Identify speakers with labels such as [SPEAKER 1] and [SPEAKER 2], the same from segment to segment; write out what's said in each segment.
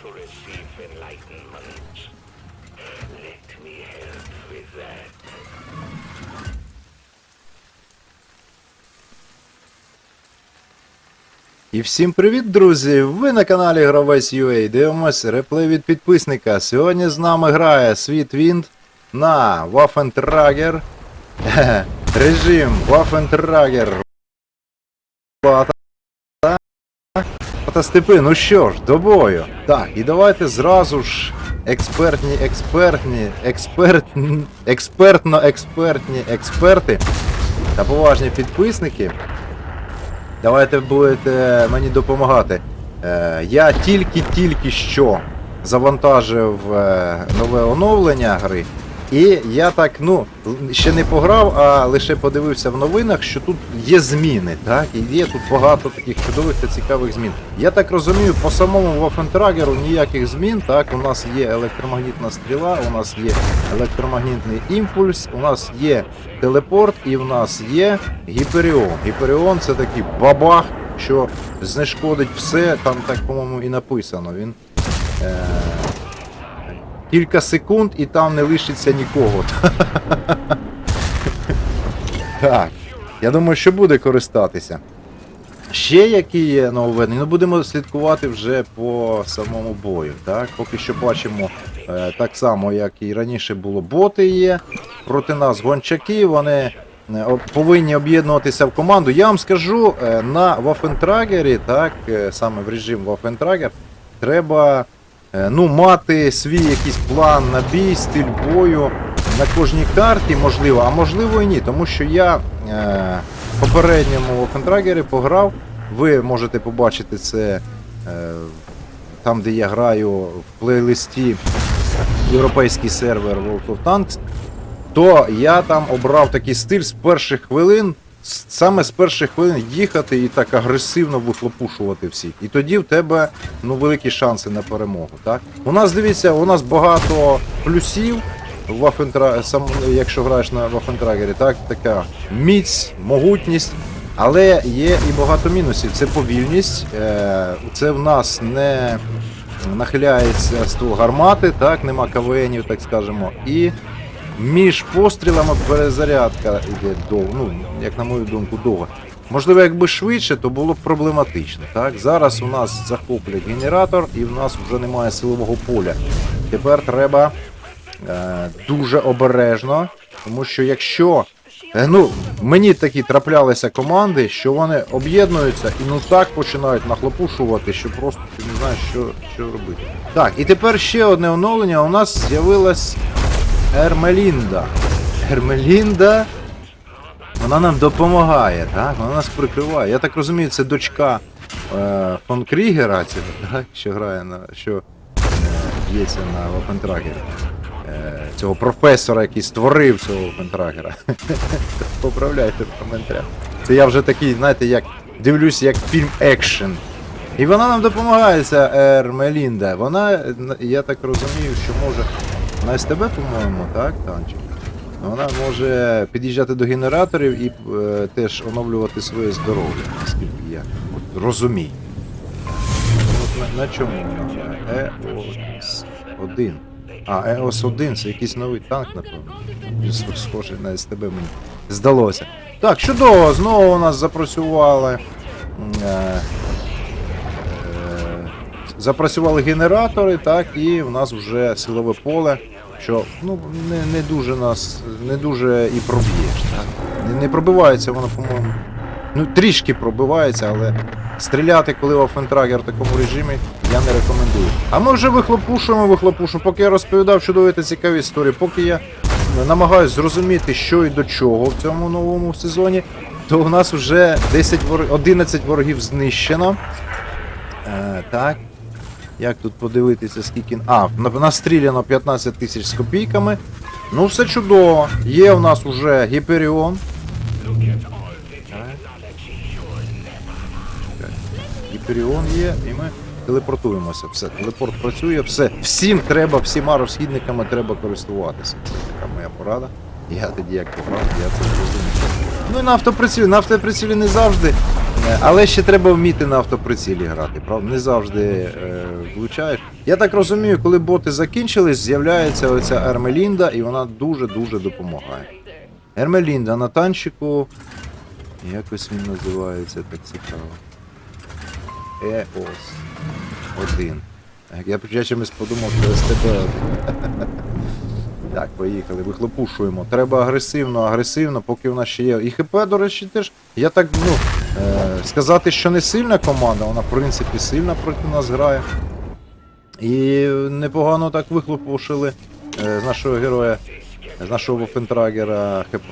[SPEAKER 1] to receive enlightenment. Let me help with that.
[SPEAKER 2] І всім привіт, друзі! Ви на каналі Гравець UA. Дивимось реплей від підписника. Сьогодні з нами грає Світ Вінт на Waffentrager. Режим Waffentrager. Та степи, ну що ж, до бою. Так, і давайте зразу ж експертні, експертні, експерт, експертно-експертні експерти та поважні підписники. Давайте будете мені допомагати. Е, я тільки-тільки що завантажив е, нове оновлення гри. І я так, ну, ще не пограв, а лише подивився в новинах, що тут є зміни, так? І є тут багато таких чудових та цікавих змін. Я так розумію, по самому Вафентрагеру ніяких змін, так, у нас є електромагнітна стріла, у нас є електромагнітний імпульс, у нас є телепорт і в нас є Гіперіон. Гіперіон це такий бабах, що знешкодить все, там так, по-моєму, і написано. Він е- кілька секунд і там не лишиться нікого. Так. Я думаю, що буде користатися. Ще які є нововведення, ну будемо слідкувати вже по самому бою. Так? Поки що бачимо е, так само, як і раніше було, боти є. Проти нас гончаки, вони е, повинні об'єднуватися в команду. Я вам скажу, е, на Waffentrager, так, саме в режим Waffentrager, треба ну, мати свій якийсь план на бій, стиль бою на кожній карті, можливо, а можливо і ні, тому що я е, в попередньому Waffentrager пограв. Ви можете побачити це е, там, де я граю в плейлисті європейський сервер World of Tanks, то я там обрав такий стиль з перших хвилин, саме з перших хвилин їхати і так агресивно вихлопушувати всіх. І тоді в тебе ну, великі шанси на перемогу. Так? У нас дивіться, у нас багато плюсів. в сам, якщо граєш на Waffentrager, так, така міць, могутність, але є і багато мінусів. Це повільність, е, це в нас не нахиляється ствол гармати, так, нема КВНів, так скажемо. І між пострілами перезарядка йде довго, ну, як на мою думку, довго. Можливо, якби швидше, то було б проблематично. Так? Зараз у нас захоплять генератор і в нас вже немає силового поля. Тепер треба е, дуже обережно, тому що якщо. е, Ну, мені такі траплялися команди, що вони об'єднуються і ну так починають нахлопушувати, що просто ти не знаєш, що, що робити. Так, і тепер ще одне оновлення. У нас з'явилась Ермелінда. Ермелінда. Вона нам допомагає, так? Вона нас прикриває. Я так розумію, це дочка е, фон Крігера, цього, так? що грає на. що е, б'ється на Вапентрагері. Е, цього професора, який створив цього Вапентрагера. Поправляйте в коментарях. Це я вже такий, знаєте, як дивлюсь, як фільм екшен. І вона нам допомагає, ця Ермелінда. Вона, е, я так розумію, що може на СТБ, по-моєму, так, танчик? Вона може під'їжджати до генераторів і е, теж оновлювати своє здоров'я, наскільки я от, розумію. От на, на чому вона? еос 1 А, еос 1 це якийсь новий танк, напевно. Схожий на СТБ мені здалося. Так, чудово, знову у нас запрацювали. Е, е, запрацювали генератори, так, і в нас вже силове поле, що ну, не, не дуже нас, не дуже і проб'єш. Так? Не, не пробивається воно, по-моєму. Ну, трішки пробивається, але стріляти, коли Waffentrager в такому режимі, я не рекомендую. А ми вже вихлопушуємо, вихлопушуємо. Поки я розповідав чудові та цікаві історії, поки я намагаюсь зрозуміти, що і до чого в цьому новому сезоні, то у нас вже 10 вор... 11 ворогів знищено. Е, так. Як тут подивитися, скільки. А, настріляно 15 тисяч з копійками. Ну, все чудово. Є у нас уже Гіперіон. Гіперіон є, і ми телепортуємося. Все, телепорт працює, все. Всім треба, всіма розхідниками треба користуватися. Це така моя порада. Я тоді як пограв, я це зрозумів. Ну і на автоприцілі. На автоприцілі не завжди. е, Але ще треба вміти на автоприцілі грати, правда? Не завжди е, влучаєш. Я так розумію, коли боти закінчились, з'являється оця Ермелінда, і вона дуже-дуже допомагає. Ермелінда на танчику. Якось він називається, так цікаво. Еос. Один. Я, я чимось подумав, що СТБ. Так, поїхали, вихлопушуємо. Треба агресивно, агресивно, поки в нас ще є. І ХП, до речі, теж. Я так, ну, е, сказати, що не сильна команда, вона в принципі сильна проти нас грає. І непогано так вихлопушили е, з нашого героя, з нашого Вофентрагера ХП.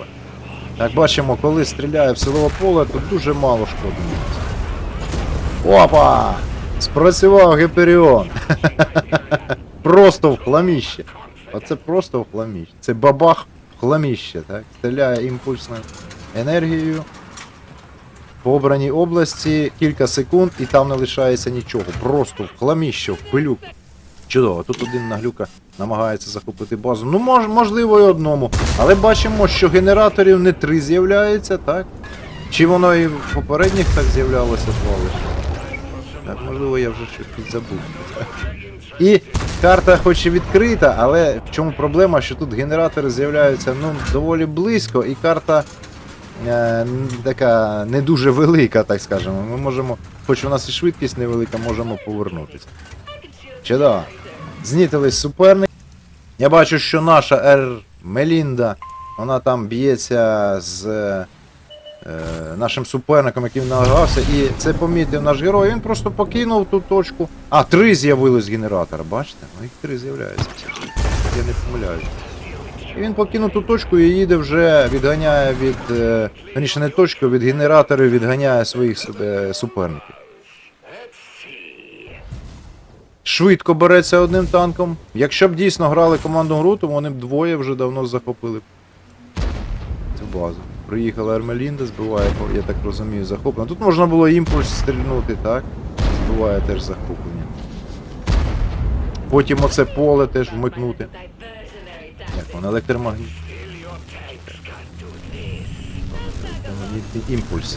[SPEAKER 2] Як бачимо, коли стріляє в силове поле, то дуже мало шкоди. Опа! Спрацював Гіперіон. Просто в хламіще. Оце просто в хламіще. Це бабах в хламіще, так? Стріляє імпульсною енергією. По обраній області кілька секунд і там не лишається нічого. Просто в хламіще, в пилюк. Чудово, тут один наглюка намагається захопити базу. Ну, мож, можливо, і одному. Але бачимо, що генераторів не три з'являється, так? Чи воно і в попередніх так з'являлося два лише? Так, можливо, я вже щось підзабув. І карта хоч і відкрита, але в чому проблема, що тут генератори з'являються ну, доволі близько, і карта така не дуже велика, так скажемо. Ми можемо, хоч у нас і швидкість невелика, можемо повернутися. Чудово. Знітились суперник. Я бачу, що наша Р Мелінда, вона там б'ється з е, нашим суперником, який награвся, і це помітив наш герой. Він просто покинув ту точку. А, три з'явились з генератора, бачите? Ну їх три з'являються. Я не помиляюсь. І він покинув ту точку і їде вже, відганяє від. Е, верніше, не точку, від генераторів відганяє своїх себе суперників. Швидко береться одним танком. Якщо б дійсно грали командну гру, то вони б двоє вже давно захопили цю базу. Приїхала Ермелінда, збиває, я так розумію, захоплення. Тут можна було імпульс стрільнути, так? Збиває теж захоплення. Потім оце поле теж вмикнути. Воно електромагніт. Імпульс.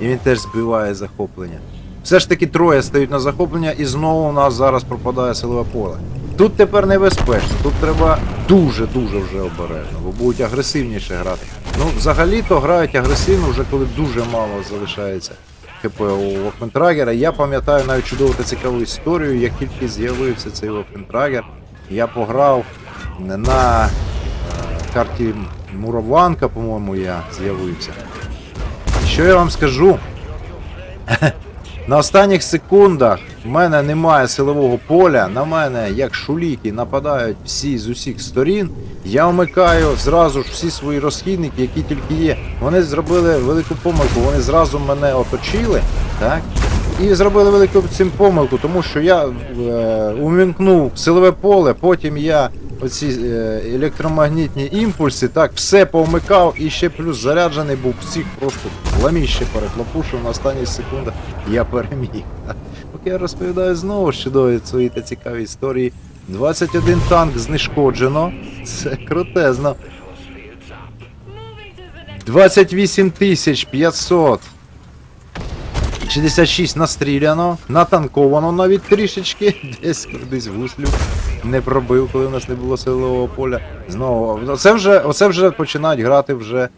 [SPEAKER 2] І він теж збиває захоплення. Все ж таки троє стають на захоплення, і знову у нас зараз пропадає силове поле. Тут тепер небезпечно, тут треба дуже-дуже вже обережно, бо будуть агресивніше грати. Ну, взагалі-то грають агресивно, вже коли дуже мало залишається ХП у Вокментрагера. Я пам'ятаю навіть чудову та цікаву історію, як тільки з'явився цей Вокментрагер, я пограв на карті Мурованка, по-моєму, я з'явився. Що я вам скажу? На останніх секундах в мене немає силового поля, на мене, як шуліки, нападають всі з усіх сторін. Я вмикаю зразу ж всі свої розхідники, які тільки є. Вони зробили велику помилку, вони зразу мене оточили, так? І зробили велику цим помилку, тому що я е, увімкнув силове поле, потім я оці е, електромагнітні імпульси, так, все повмикав і ще плюс заряджений був всіх просто ламіще перехлопушив на останніх секундах. Я переміг. Поки я розповідаю знову чудові свої та цікаві історії. 21 танк знешкоджено. Це крутезно. 28 500 66 настріляно, натанковано навіть трішечки, десь кудись гуслю не пробив, коли в нас не було силового поля. Знову, оце вже, оце вже починають грати вже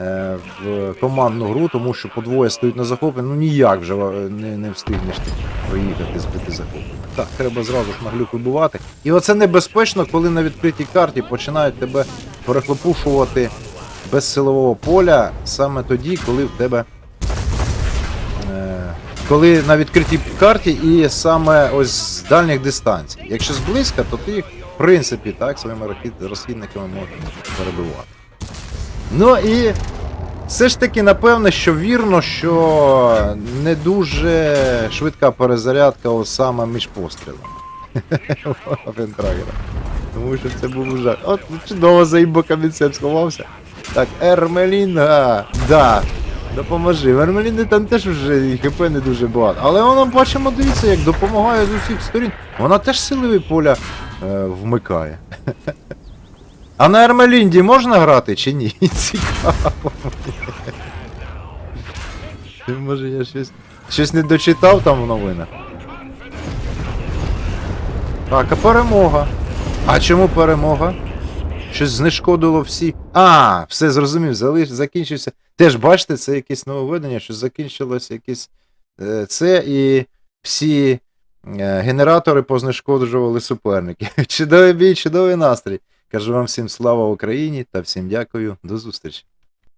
[SPEAKER 2] е, в командну гру, тому що по двоє стоять на захопленні, ну ніяк вже е, не, не встигнеш ти проїхати, збити захоплення. Так, треба зразу ж на глюк вибивати. І оце небезпечно, коли на відкритій карті починають тебе перехлопушувати без силового поля саме тоді, коли в тебе. Коли на відкритій карті і саме ось з дальніх дистанцій. Якщо зблизька, то ти їх, в принципі, так, своїми розхідниками можеш перебивати. Ну і все ж таки, напевне, що вірно, що не дуже швидка перезарядка ось саме між пострілами. Тому що це був жах. От чудово за імбо камінцем сховався. Так, Ермеліна, да. Допоможи. В Ермеліни там теж вже ХП не дуже багато. Але вона бачимо, дивіться, як допомагає з усіх сторін. Вона теж силові поля е, вмикає. А на Ермелінді можна грати чи ні? Цікаво. Може я щось. Щось не дочитав там в новинах. Так, а перемога. А чому перемога? Щось знешкодило всі. А, все зрозумів, залиш... закінчився. Теж бачите, це якесь нововведення, що закінчилось якесь е, це і всі е, генератори познешкоджували суперники. Чудовий бій, чудовий настрій. Кажу вам всім слава Україні та всім дякую. До зустрічі.